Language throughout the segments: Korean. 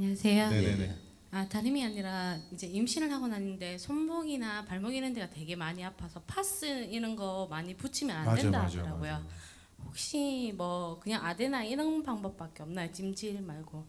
안녕하세요. 네네네. 아 다름이 아니라 이제 임신을 하고 났는데 손목이나 발목 이런 데가 되게 많이 아파서 파스 이런 거 많이 붙이면 안 맞아요, 된다 맞아요, 하더라고요. 맞아요. 혹시 뭐 그냥 아데나 이런 방법밖에 없나요? 찜질 말고.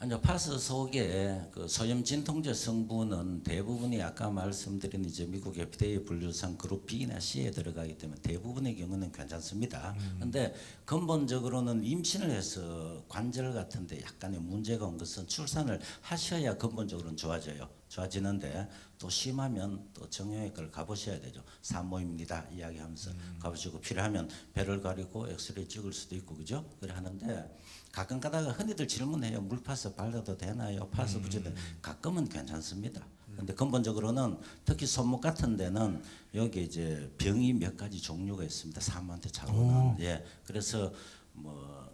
아니요, 파스 속에 그 소염 진통제 성분은 대부분이 아까 말씀드린 이제 미국 FDA 분류상 그룹 B나 C에 들어가기 때문에 대부분의 경우는 괜찮습니다. 근데 근본적으로는 임신을 해서 관절 같은데 약간의 문제가 온 것은 출산을 하셔야 근본적으로는 좋아져요. 좋아지는데 또 심하면 또 정형외과를 가보셔야 되죠. 산모입니다 이야기하면서 가보시고 필요하면 배를 가리고 엑스레이 찍을 수도 있고 그죠? 그래 하는데 가끔 가다가 흔히들 질문해요. 물파스 발라도 되나요? 파스 붙여도 가끔은 괜찮습니다. 근데 근본적으로는 특히 손목 같은 데는 여기 이제 병이 몇 가지 종류가 있습니다. 사람한테 잘 오는. 예. 그래서 뭐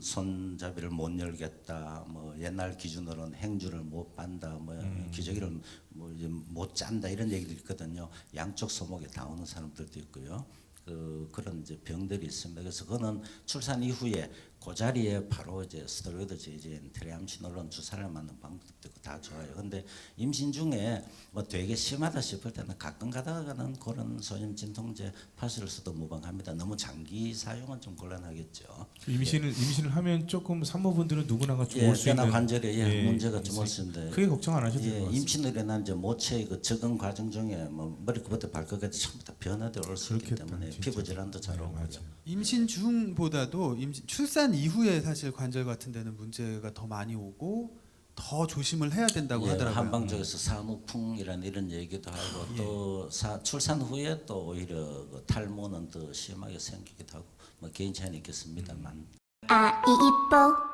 문 손잡이를 못 열겠다. 뭐 옛날 기준으로는 행주를 못 반다. 뭐 기저귀를 뭐 이제 못 짠다 이런 얘기도 있거든요. 양쪽 손목에 다 오는 사람들도 있고요. 그 그런 이제 병들이 있습니다. 그래서 그거는 출산 이후에 그 자리에 바로 이제 스테로이드 제제인 트레암시놀론 주사를 맞는 방법도 있고 다 좋아요. 근데 임신 중에 뭐 되게 심하다 싶을 때는 가끔 가다가는 그런 소염 진통제 파스를 써도 무방합니다. 너무 장기 사용은 좀 곤란하겠죠. 임신을 임신을 하면 조금 산모분들은 누구나가 좀 예, 올수 뼈나 있는 관절에 예, 예, 문제가 좀올 있으- 수 있는데 크게 걱정 안 하셔도 될것 예, 같습니다. 임신으로 인한 이제 모체의 그 적응 과정 중에 뭐 머리끝부터 발끝까지 전부 다 변화들이 올수 있기 때문에. 피부 질환도 잘 네, 오고요. 임신 중보다도 임신, 출산 이후에 사실 관절 같은 데는 문제가 더 많이 오고 더 조심을 해야 된다고 예, 하더라고요. 한방 쪽에서 산후풍이라는 이런 얘기도 하고 예. 또 사, 출산 후에 또 오히려 그 탈모는 더 심하게 생기기도 하고 뭐 개인 차이는 있겠습니다만 아, 이 이뻐.